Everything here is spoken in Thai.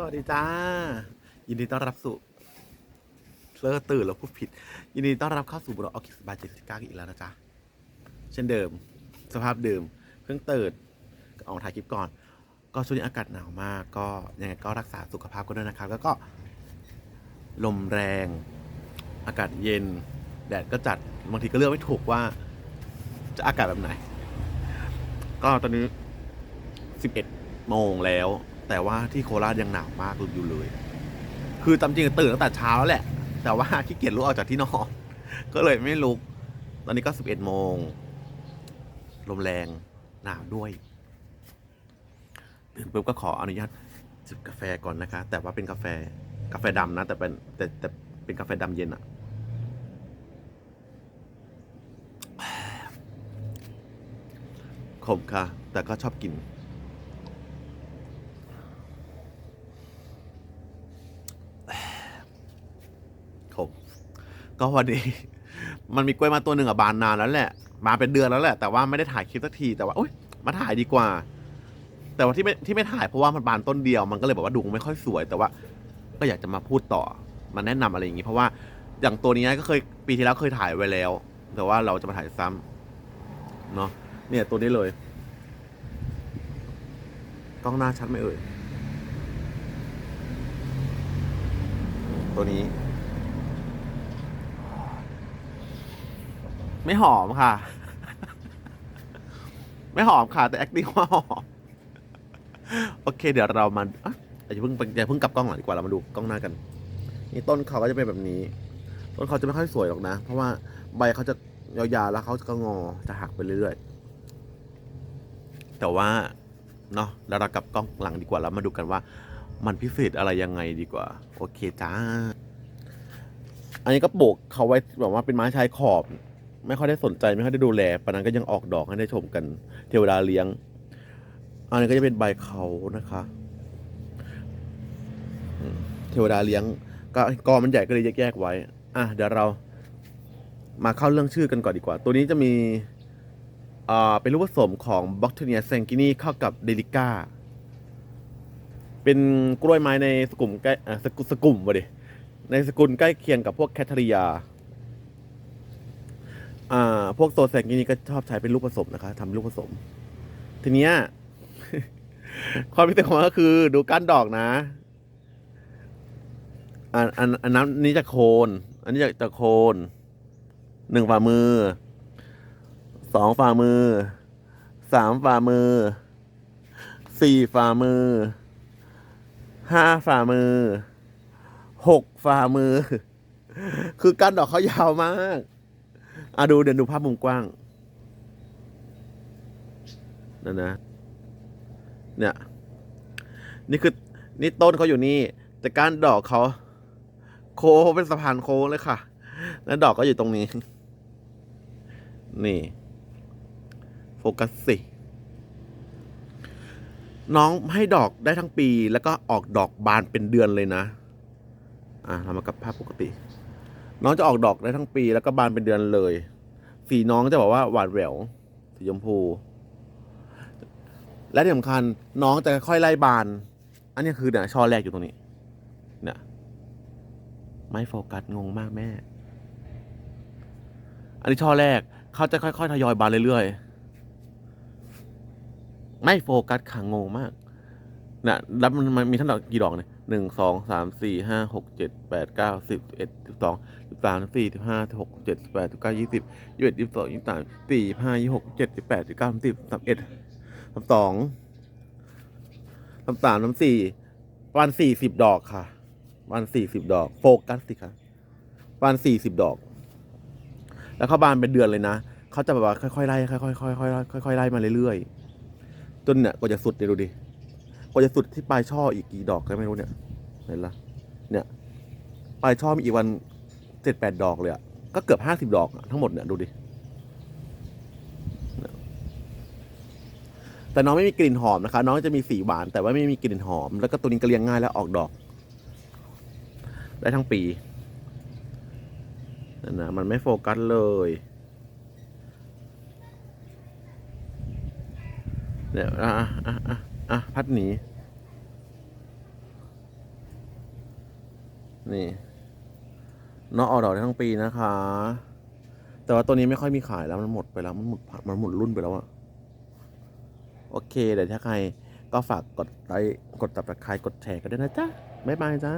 สวัสดีจ้า ยินดีต้อนรับสู่เลิกตื่นแล้วพูดผิด ยินดีต้อนรับเข้าสู่บล็อกออคิสบาเจ็ดสิบเก้าอีกแล้วนะจ๊ะ เช่นเดิม สภาพเดิม เพิ่งตื่นออกถ่ายคลิปก่อน ก็ช่วงนี้อากาศหนาวมาก ก็ยังไงก็รักษาสุขภาพกันด้วยนะครับ แล้วก็ ลมแรง อากาศเย็น แดดก็จัด บางทีก็เลือกไม่ถูกว่า จะอากาศแบบไหน ก็ตอนนี้11โมงแล้ว แต่ว่าที่โคราชยังหนาวมากอยู่เลย คือตามจริงตื่นตั้งแต่เช้าแล้วแหละ แต่ว่าขี้เกียจลุกออกจากที่นอนก็เลยไม่ลุก ตอนนี้ก็11โมงลมแรงหนาวด้วย ตื่นปุ๊บก็ขออนุญาตจิบกาแฟก่อนนะคะ แต่ว่าเป็นกาแฟกาแฟดำนะ แต่เป็นแต่แต่เป็นกาแฟดำเย็นอะขมค่ะ แต่ก็ชอบกิน ผม ก็พอดี มันมีกล้วยมาตัวหนึ่งอะบานนานแล้วแหละ มาเป็นเดือนแล้วแหละ แต่ว่าไม่ได้ถ่ายคลิปสักที แต่ว่าโอ๊ยมาถ่ายดีกว่า แต่ว่าที่ไม่ที่ไม่ถ่ายเพราะว่ามันบานต้นเดียว มันก็เลยแบบว่าดูไม่ค่อยสวย แต่ว่า ก็อยากจะมาพูดต่อมาแนะนำอะไรอย่างงี้ เพราะว่าอย่างตัวนี้ก็เคยปีที่แล้วเคยถ่ายไว้แล้ว แต่ว่าเราจะมาถ่ายซ้ำเนาะ เนี่ยตัวนี้เลย กล้องหน้าชัดไหมเอ่ย ตัวนี้ ไม่หอมค่ะ ไม่หอมค่ะ แต่ acting ว่าหอม โอเค เดี๋ยวเรามาอะอย่าเพิ่งอย่าเพิ่งกลับกล้องหน่อยดีกว่าเรามาดูกล้องหน้ากัน นี่ต้นเขาก็จะเป็นแบบนี้ ต้นเขาจะไม่ค่อยสวยหรอกนะ เพราะว่าใบเขาจะยาวๆแล้วเขาก็งอจะหักไปเรื่อยๆแต่ว่าเนาะแล้วเรากลับกล้องหลังดีกว่าแล้วมาดูกันว่า มันพิเศษอะไรยังไงดีกว่า โอเคจ้า อันนี้ก็ปลูกเขาไว้แบบว่าเป็นไม้ชายขอบ ไม่ค่อยได้สนใจไม่ค่อยได้ดูแลปานนั้นก็ยังออกดอกให้ได้ชมกัน เทวดาเลี้ยง อันนี้ก็จะเป็นใบเขานะคะเทวดาเลี้ยง ก็กอมันใหญ่ก็เลยแยกๆไว้ อะเดี๋ยวเรามาเข้าเรื่องชื่อกันก่อนดีกว่า ตัวนี้จะมีอ่าเป็นลูกผสมของบ็อกเทเนียแซงกินีเข้ากับเดลิก้า เป็นกล้วยไม้ในสกุลใกล้สกุลสกุลวะดิในสกุลใกล้เคียงกับพวกแคทริยา พวกตัวแซงกินีก็ชอบใช้เป็นลูกผสมนะคะทำลูกผสม ทีเนี้ยความพิเศษของมันก็คือดูก้านดอกนะ อันอันอันนั้นนี้จะโคน อันนี้จะจะโคนหนึ่งฝ่ามือสองฝ่ามือสามฝ่ามือสี่ฝ่ามือห้าฝ่ามือหกฝ่ามือ คือการดอกเขายาวมาก อะดูเดี๋ยวดูภาพมุมกว้างนั่นนะ เนี่ย นี่คือ นี่ต้นเขาอยู่นี่ แต่ก้านดอกเขาโค้งเป็นสะพานโค้งเลยค่ะ แล้วดอกก็อยู่ตรงนี้ นี่ โฟกัสสิ น้องให้ดอกได้ทั้งปี แล้วก็ออกดอกบานเป็นเดือนเลยนะ อะเรามากับภาพปกติ น้องจะออกดอกได้ทั้งปีแล้วก็บานเป็นเดือนเลย สีน้องจะบอกว่าหวานแหววสีชมพู และที่สำคัญน้องจะค่อยไล่บาน อันนี้คือเนี่ยช่อแรกอยู่ตรงนี้ เนี่ยไม่โฟกัสงงมากแม่ อันนี้ช่อแรกเขาจะค่อยๆทยอยบานเรื่อยๆ ไม่โฟกัสขังงงมาก นะแล้วมันมันมีทั้งดอกกี่ดอกเนี่ยหนึ่งสองสามสี่ห้าหกเจ็ดแปดเก้าสิบเอ็ดสิบสองสิบสามสิบสี่สิบห้าสิบหกสิบเจ็ดสิบแปดสิบเก้ายี่สิบยี่สิบเอ็ดยี่สิบสองยี่สิบสามสี่สิบห้ายี่สิบหกเจ็ดสิบแปดสิบเก้าสามสิบสามเอ็ดสามสองสามสามสามสี่ประมาณสี่สิบดอกค่ะประมาณสี่สิบดอก โฟกัสสิคะประมาณสี่สิบดอก แล้วเขาบานเป็นเดือนเลยนะเขาจะแบบว่าค่อยๆไล่ค่อยๆค่อยๆค่อยๆไล่มาเรื่อยๆจนเนี่ยกว่าจะสุดเนี่ยดูดิ กว่าจะสุดที่ปลายช่ออีกกี่ดอกก็ไม่รู้เนี่ยเห็นละเนี่ยปลายช่อมีอีกวันเจ็ดแปดดอกเลยอะก็เกือบห้าสิบดอกทั้งหมดเนี่ยดูดิแต่น้องไม่มีกลิ่นหอมนะคะ น้องจะมีสีหวาน แต่ว่าไม่มีกลิ่นหอม แล้วก็ตัวนี้ก็เลี้ยงง่ายแล้วออกดอก ได้ทั้งปีนั่นนะมันไม่โฟกัสเลยเนี่ยอะอะอะ อะ พัดหนี นี่นอออกดอกได้ทั้งปีนะคะ แต่ว่าตัวนี้ไม่ค่อยมีขายแล้วมันหมดไปแล้วมันหมดมันหมดรุ่นไปแล้วอะโอเค เดี๋ยวถ้าใครก็ฝากกดไลค์กดตับตะไคร้กดแชร์กันด้วยนะจ๊ะ บ๊ายบายจ้า